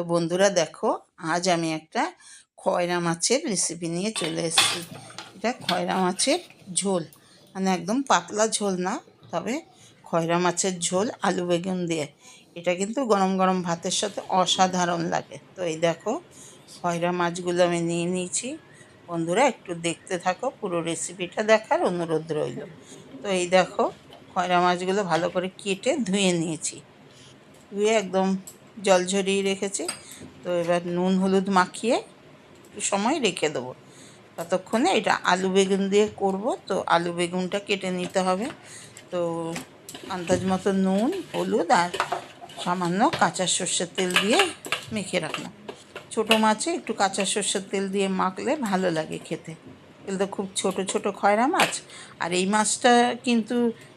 তো বন্ধুরা দেখো, আজ আমি একটা খয়রা মাছের রেসিপি নিয়ে চলে এসেছি। এটা খয়রা মাছের ঝোল। মানে একদম পাতলা ঝোল না, তবে খয়রা মাছের ঝোল, আলু বেগুন দিয়ে। এটা কিন্তু গরম গরম ভাতের সাথে অসাধারণ লাগে। তো এই দেখো, খয়রা মাছগুলো আমি নিয়ে নিয়েছি। বন্ধুরা একটু দেখতে থাকো, পুরো রেসিপিটা দেখার অনুরোধ রইল। তো এই দেখো, খয়রা মাছগুলো ভালো করে কেটে ধুয়ে নিয়েছি। ধুয়ে একদম জল ঝরিয়ে রেখেছি। তো এবার নুন হলুদ মাখিয়ে একটু সময় রেখে দেবো। ততক্ষণে এটা আলু বেগুন দিয়ে করব। তো আলু বেগুনটা কেটে নিতে হবে। তো আন্দাজ মতো নুন, হলুদ আর সামান্য কাঁচা সর্ষের তেল দিয়ে মেখে রাখলাম ছোটো মাছে একটু কাঁচা সর্ষের তেল দিয়ে মাখলে ভালো লাগে খেতে। এগুলো তো খুব ছোট ছোট খয়রা মাছ। আর এই মাছটা কিন্তু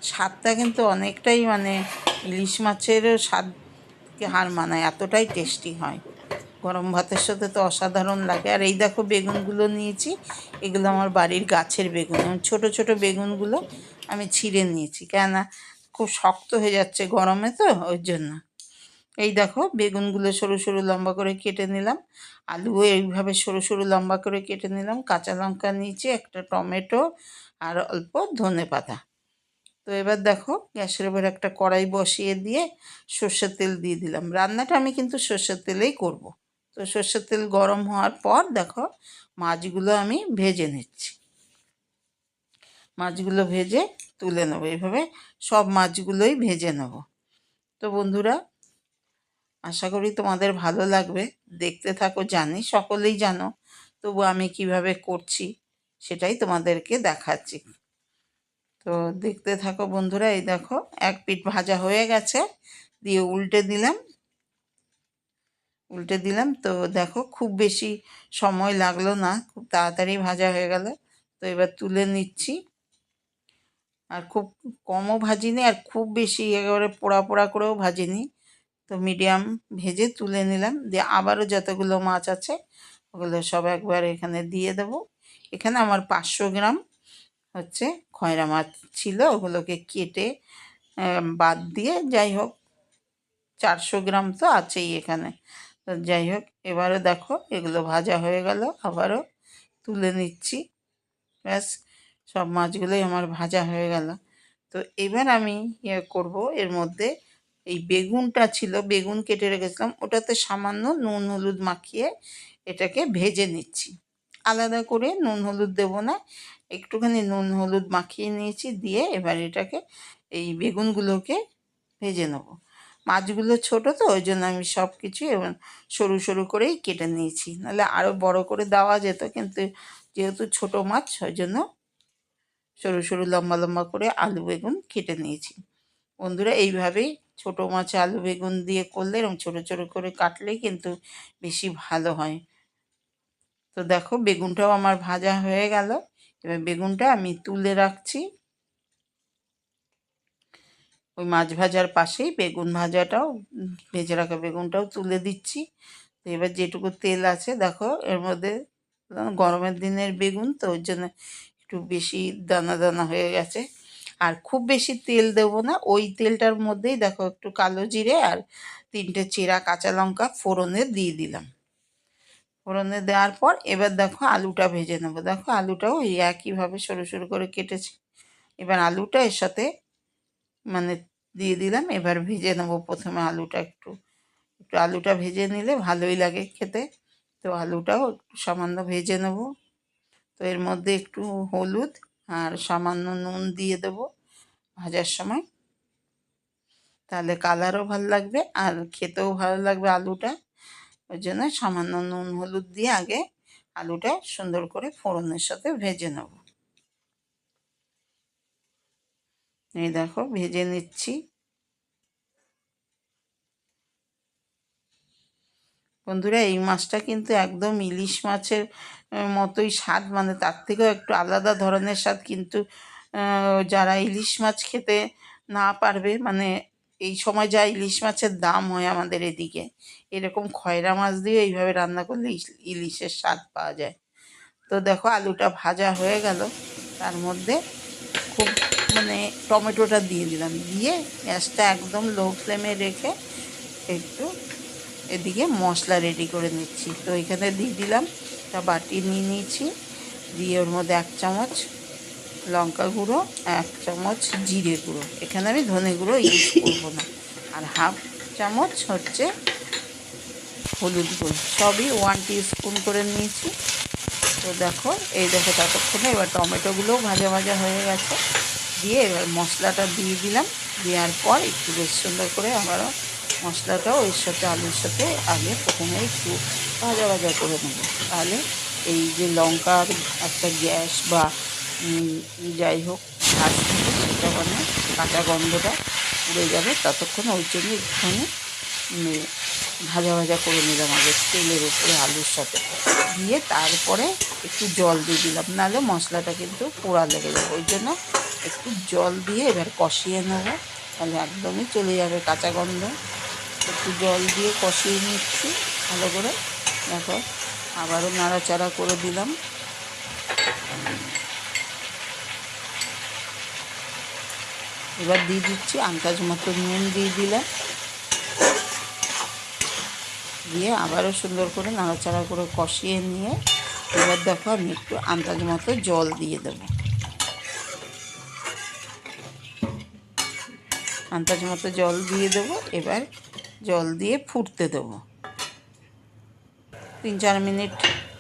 স্বাদটা কিন্তু অনেকটাই মানে ইলিশ মাছেরও স্বাদকে হার মানায়, এতটাই টেস্টি হয়। গরম ভাতের সাথে তো অসাধারণ লাগে। আর এই দেখো বেগুনগুলো নিয়েছি, এগুলো আমার বাড়ির গাছের বেগুন। ছোটো ছোটো বেগুনগুলো আমি ছিঁড়ে নিয়েছি, কেননা খুব শক্ত হয়ে যাচ্ছে গরমে তো, ওই জন্য। এই দেখো বেগুনগুলো সরু সরু লম্বা করে কেটে নিলাম। আলুও এইভাবে সরু সরু লম্বা করে কেটে নিলাম। কাঁচা লঙ্কা নিয়েছি, একটা টমেটো, আর অল্প ধনে পাতা তো এবার দেখো গ্যাসের উপর একটা কড়াই বসিয়ে দিয়ে সর্ষের তেল দিয়ে দিলাম। রান্নাটা আমি কিন্তু সর্ষের তেলেই করব। তো সর্ষের তেল গরম হওয়ার পর দেখো মাছগুলো আমি ভেজে নিচ্ছি। মাছগুলো ভেজে তুলে নেব। এইভাবে সব মাছগুলোই ভেজে নেব। তো বন্ধুরা, আশা করি তোমাদের ভালো লাগবে। দেখতে থাকো, জানি সকলেই জানো, তবু আমি কীভাবে করছি সেটাই তোমাদেরকে দেখাচ্ছি। তো দেখতে থাকো বন্ধুরা, এই দেখো, এক পিঠ ভাজা হয়ে গেছে, দিয়ে উল্টে দিলাম। উল্টে দিলাম, তো দেখো, খুব বেশি সময় লাগল না, খুব তাড়াতাড়ি ভাজা হয়ে গেল। তো এবার তুলে নিচ্ছি। আর খুব কমও ভাজিনি, আর খুব বেশি একেবারে পোড়া পোড়া করেও ভাজিনি। তো মিডিয়াম ভেজে তুলে নিলাম, দিয়ে আবারও যতগুলো মাছ আছে, ওগুলো সব একবার এখানে দিয়ে দেব। এখানে আমার পাঁচশো গ্রাম হচ্ছে খয়রা মাছ ছিল, ওগুলোকে কেটে বাদ দিয়ে যাই হোক, চারশো গ্রাম তো আছেই এখানে। তো যাই হোক, এবারও দেখো এগুলো ভাজা হয়ে গেল, আবারও তুলে নিচ্ছি। ব্যাস, সব মাছগুলোই আমার ভাজা হয়ে গেল। তো এবার আমি ইয়ে করব, এর মধ্যে এই বেগুনটা ছিল, বেগুন কেটে রেখেছিলাম, ওটাতে সামান্য নুন হলুদ মাখিয়ে এটাকে ভেজে নিচ্ছি। আলাদা করে নুন হলুদ দেবো না। একটুখানি নুন হলুদ মাখিয়ে নিয়েছি, দিয়ে এবার এটাকে এই বেগুনগুলোকে ভেজে নেব। মাছগুলো ছোট তো, ওই জন্য আমি সব কিছু এবার সরু সরু করেই কেটে নিয়েছি। নাহলে আরও বড় করে দেওয়া যেত, কিন্তু যেহেতু ছোট মাছ, ওই জন্য সরু সরু লম্বা লম্বা করে আলু বেগুন কেটে নিয়েছি। বন্ধুরা, এইভাবেই ছোট মাছে আলু বেগুন দিয়ে করলে এরকম ছোটো ছোটো করে কাটলেই কিন্তু বেশি ভালো হয়। তো দেখো বেগুনটাও আমার ভাজা হয়ে গেল। এবার বেগুনটা আমি তুলে রাখছি। ওই মাছ ভাজার পাশেই বেগুন ভাজাটাও, ভেজে রাখা বেগুনটাও তুলে দিচ্ছি। তো এবার যেটুকু তেল আছে, দেখো এর মধ্যে গরমের দিনের বেগুন, তো ওই জন্য একটু বেশি দানা দানা হয়ে গেছে। আর খুব বেশি তেল দেবো না, ওই তেলটার মধ্যেই দেখো একটু কালো জিরে আর তিনটে চেরা কাঁচা লঙ্কা ফোড়নে দিয়ে দিলাম। ফোড়নে দেওয়ার পর এবার দেখো আলুটা ভেজে নেব। দেখো আলুটাও এই একইভাবে সরু সরু করে কেটেছি। এবার আলুটা এর সাথে মানে দিয়ে দিলাম, এবার ভেজে নেব প্রথমে আলুটা একটু। একটু আলুটা ভেজে নিলে ভালোই লাগে খেতে। তো আলুটাও একটু সামান্য ভেজে নেব। তো এর মধ্যে একটু হলুদ আর সামান্য নুন দিয়ে দেব ভাজার সময়। তাহলে কালারও ভালো লাগবে আর খেতেও ভালো লাগবে আলুটা। ওই জন্য সামান্য নুন, হলুদ দিয়ে আগে আলুটা সুন্দর করে ফোড়নের সাথে ভেজে নেব। এই দেখো, ভেজে নিচ্ছি। বন্ধুরা, এই মাছটা কিন্তু একদম ইলিশ মাছের মতোই স্বাদ মানে তার থেকেও একটু আলাদা ধরনের স্বাদ, কিন্তু যারা ইলিশ মাছ খেতে না পারবে মানে এই সময় যা ইলিশ মাছের দাম হয় আমাদের এদিকে, এরকম খয়রা মাছ দিয়ে এইভাবে রান্না করলে ইলিশের স্বাদ পাওয়া যায়। তো দেখো আলুটা ভাজা হয়ে গেল, তার মধ্যে খুব মানে টমেটোটা দিয়ে দিলাম, দিয়ে গ্যাসটা একদম লো ফ্লেমে রেখে একটু এদিকে মশলা রেডি করে নিচ্ছি। তো এখানে দিয়ে দিলাম একটা বাটি নিয়ে নিয়েছি, দিয়ে ওর মধ্যে এক চামচ লঙ্কা গুঁড়ো, এক চামচ জিরে গুঁড়ো। এখানে আমি ধনে গুঁড়ো ইউজ করব না। আর হাফ চামচ হচ্ছে হলুদ গুঁড়ো। সবই ওয়ান স্পুন করে নিয়েছি। তো দেখো, এই দেখো ততক্ষণে এবার টমেটোগুলোও ভাজা ভাজা হয়ে গেছে। দিয়ে এবার মশলাটা দিয়ে দিলাম। দেওয়ার পর একটু বেশ সুন্দর করে আবারও মশলাটাও এর সাথে, আলুর সাথে আগে প্রথমে একটু ভাজা ভাজা করে নেব। তাহলে এই যে লঙ্কার একটা গ্যাস বা যাই হোক ঘাস থাকে সেটা মানে কাঁচা গন্ধটা উড়ে যাবে। ততক্ষণ ওই জন্য একটুখানি ভাজা ভাজা করে নিলাম আগে তেলের উপরে আলুর সাথে। দিয়ে তারপরে একটু জল দিয়ে দিলাম, নাহলে মশলাটা কিন্তু পোড়া লেগে যাবে। ওই জন্য একটু জল দিয়ে এবার কষিয়ে নেব। তাহলে একদমই চলে যাবে কাঁচা গন্ধ। একটু জল দিয়ে কষিয়ে নিচ্ছি ভালো করে। দেখো, আবারও নাড়াচাড়া করে দিলাম। এবার দিয়ে দিচ্ছি আন্দাজ মতো নুন দিয়ে দিলাম। দিয়ে আবারও সুন্দর করে নাড়াচাড়া করে কষিয়ে নিয়ে এবার দেখো আমি একটু আন্দাজ মতো জল দিয়ে দেবো। আন্দাজ মতো জল দিয়ে দেবো, এবার জল দিয়ে ফুটতে দেবো। তিন চার মিনিট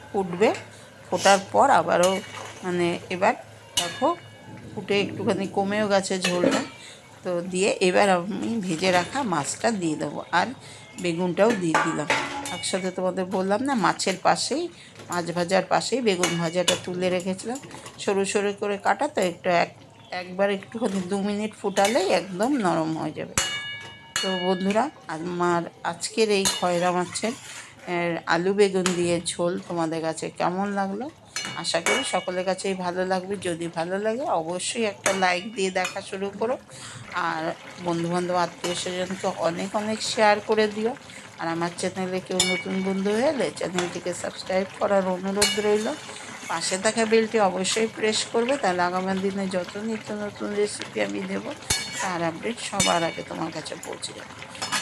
ফুটবে, ফোটার পর আবারও মানে এবার দেখো ফুটে একটুখানি কমেও গেছে ঝোলটা। তো দিয়ে এবার আমি ভেজে রাখা মাছটা দিয়ে দেবো আর বেগুনটাও দিয়ে দিলাম। একসাথে তোমাদের বললাম না, মাছের পাশেই, মাছ ভাজার পাশেই বেগুন ভাজাটা তুলে রেখেছিলাম। সরু সরু করে কাটা, তো একটু এক, একবার একটুখানি দু মিনিট ফুটালেই একদম নরম হয়ে যাবে। তো বন্ধুরা, আমার আজকের এই খয়রা মাছের আলু বেগুন দিয়ে ঝোল তোমাদের কাছে কেমন লাগল? আশা করি সকলের কাছেই ভালো লাগবে। যদি ভালো লাগে, অবশ্যই একটা লাইক দিয়ে দেখা শুরু করো। আর বন্ধুবান্ধব, আত্মীয় স্বজনকে অনেক অনেক শেয়ার করে দিও। আর আমার চ্যানেলে কেউ নতুন বন্ধু এলে চ্যানেলটিকে সাবস্ক্রাইব করার অনুরোধ রইল। পাশে থাকা বেলটি অবশ্যই প্রেস করবে। তাহলে আগামী দিনে যত নিত্য নতুন রেসিপি আমি দেবো, তার আপডেট সবার আগে তোমার কাছে পৌঁছে যাবে।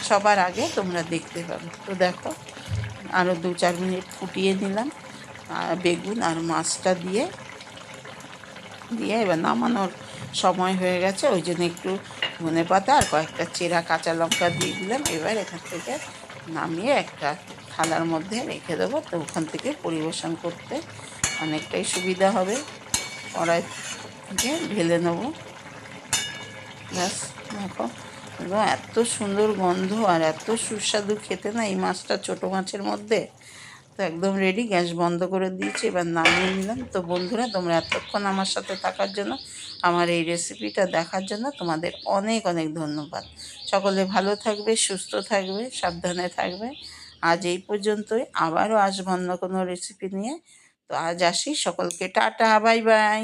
সবার আগে তোমরা দেখতে পাবে। তো দেখো আরও দু চার মিনিট ফুটিয়ে নিলাম। আর বেগুন আর মাছটা দিয়ে দিয়ে এবার নামানোর সময় হয়ে গেছে। ওই জন্য একটু ধনে পাতা আর কয়েকটা চেরা কাঁচা লঙ্কা দিয়ে দিলাম। এবার এখান থেকে নামিয়ে একটা থালার মধ্যে রেখে দেবো। তো ওখান থেকে পরিবেশন করতে অনেকটাই সুবিধা হবে। কড়াই থেকে ঢেলে নেব। ব্যাস, দেখো। এত সুন্দর গন্ধ আর এত সুস্বাদু খেতে না এই মাছটা ছোটো মাছের মধ্যে। একদম রেডি গ্যাস বন্ধ করে দিয়েছি, এবার নামিয়ে নিলাম। তো বন্ধুরা, তোমরা এতক্ষণ আমার সাথে থাকার জন্য, আমার এই রেসিপিটা দেখার জন্য তোমাদের অনেক অনেক ধন্যবাদ। সকলে ভালো থাকবে, সুস্থ থাকবে, সাবধানে থাকবে। আজ এই পর্যন্তই, আবারও আসব অন্য কোনো রেসিপি নিয়ে। তো আজ আসি, সকলকে টাটা বাই বাই